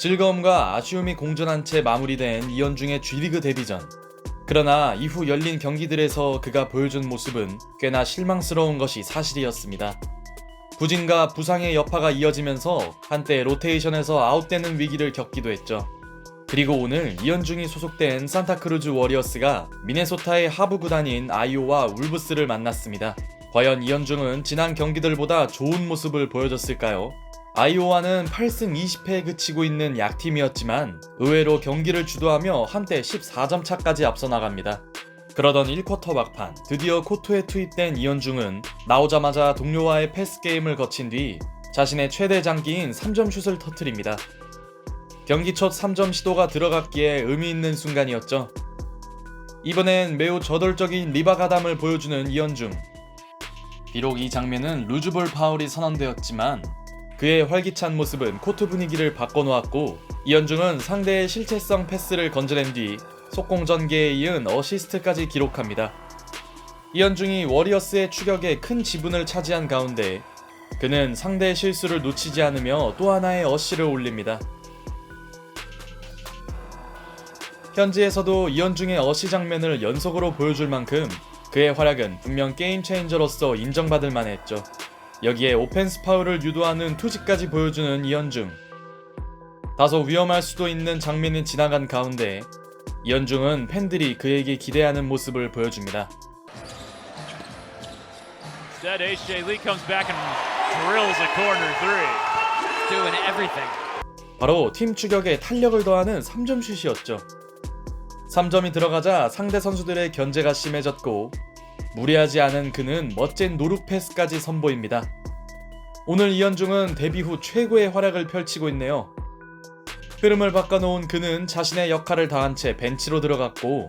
즐거움과 아쉬움이 공존한 채 마무리된 이현중의 G리그 데뷔전. 그러나 이후 열린 경기들에서 그가 보여준 모습은 꽤나 실망스러운 것이 사실이었습니다. 부진과 부상의 여파가 이어지면서 한때 로테이션에서 아웃되는 위기를 겪기도 했죠. 그리고 오늘 이현중이 소속된 산타크루즈 워리어스가 미네소타의 하부 구단인 아이오와 울브스를 만났습니다. 과연 이현중은 지난 경기들보다 좋은 모습을 보여줬을까요? 아이오와는 8승 20패에 그치고 있는 약팀이었지만 의외로 경기를 주도하며 한때 14점 차까지 앞서 나갑니다. 그러던 1쿼터 막판 드디어 코트에 투입된 이현중은 나오자마자 동료와의 패스 게임을 거친 뒤 자신의 최대 장기인 3점 슛을 터트립니다. 경기 첫 3점 시도가 들어갔기에 의미 있는 순간이었죠. 이번엔 매우 저돌적인 리바가담을 보여주는 이현중. 비록 이 장면은 루즈볼 파울이 선언되었지만 그의 활기찬 모습은 코트 분위기를 바꿔놓았고 이현중은 상대의 실체성 패스를 건져낸 뒤 속공 전개에 이은 어시스트까지 기록합니다. 이현중이 워리어스의 추격에 큰 지분을 차지한 가운데 그는 상대의 실수를 놓치지 않으며 또 하나의 어시를 올립니다. 현지에서도 이현중의 어시 장면을 연속으로 보여줄 만큼 그의 활약은 분명 게임 체인저로서 인정받을 만했죠. 여기에 오펜스 파울을 유도하는 투지까지 보여주는 이현중. 다소 위험할 수도 있는 장면이 지나간 가운데 이현중은 팬들이 그에게 기대하는 모습을 보여줍니다. Instead, HJ Lee comes back and drills a corner three. doing everything. 바로 팀 추격에 탄력을 더하는 3점 슛이었죠. 3점이 들어가자 상대 선수들의 견제가 심해졌고 무리하지 않은 그는 멋진 노루 패스까지 선보입니다. 오늘 이현중은 데뷔 후 최고의 활약을 펼치고 있네요. 흐름을 바꿔놓은 그는 자신의 역할을 다한 채 벤치로 들어갔고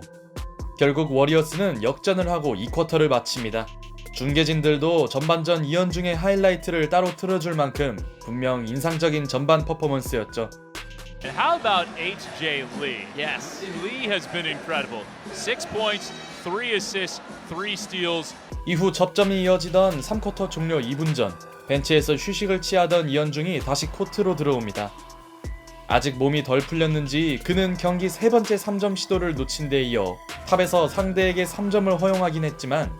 결국 워리어스는 역전을 하고 이 쿼터를 마칩니다. 중계진들도 전반전 이현중의 하이라이트를 따로 틀어줄 만큼 분명 인상적인 전반 퍼포먼스였죠. And how about HJ Lee? Yes. Lee has been incredible. Six points, three assists, three steals. 이후 접점이 이어지던 3쿼터 종료 2분 전 벤치에서 휴식을 취하던 이현중이 다시 코트로 들어옵니다. 아직 몸이 덜 풀렸는지 그는 경기 세 번째 3점 시도를 놓친 데 이어 탑에서 상대에게 3점을 허용하긴 했지만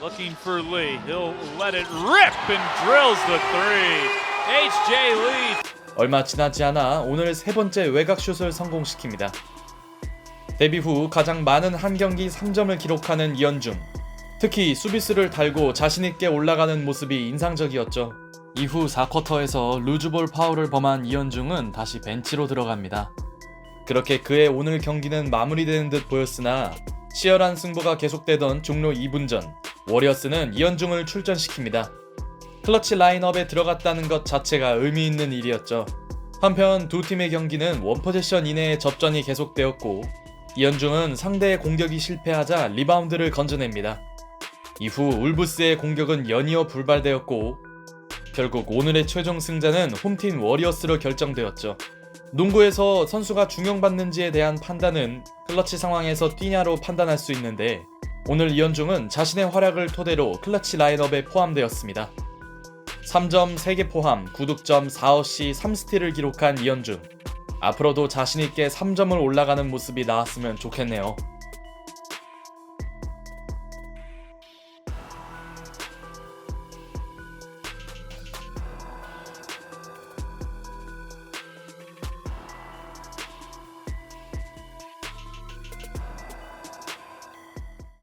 Looking for Lee. He'll let it rip and drills the three. HJ Lee. 얼마 지나지 않아 오늘 세 번째 외곽슛을 성공시킵니다. 데뷔 후 가장 많은 한 경기 3점을 기록하는 이현중. 특히 수비수를 달고 자신있게 올라가는 모습이 인상적이었죠. 이후 4쿼터에서 루즈볼 파울을 범한 이현중은 다시 벤치로 들어갑니다. 그렇게 그의 오늘 경기는 마무리되는 듯 보였으나 치열한 승부가 계속되던 종료 2분 전 워리어스는 이현중을 출전시킵니다. 클러치 라인업에 들어갔다는 것 자체가 의미 있는 일이었죠. 한편 두 팀의 경기는 원포제션 이내의 접전이 계속되었고 이현중은 상대의 공격이 실패하자 리바운드를 건져냅니다. 이후 울브스의 공격은 연이어 불발되었고 결국 오늘의 최종 승자는 홈팀 워리어스로 결정되었죠. 농구에서 선수가 중용받는지에 대한 판단은 클러치 상황에서 뛰냐로 판단할 수 있는데 오늘 이현중은 자신의 활약을 토대로 클러치 라인업에 포함되었습니다. 3점 3개 포함 9득점 4어시 3스틸을 기록한 이현중. 앞으로도 자신있게 3점을 올라가는 모습이 나왔으면 좋겠네요.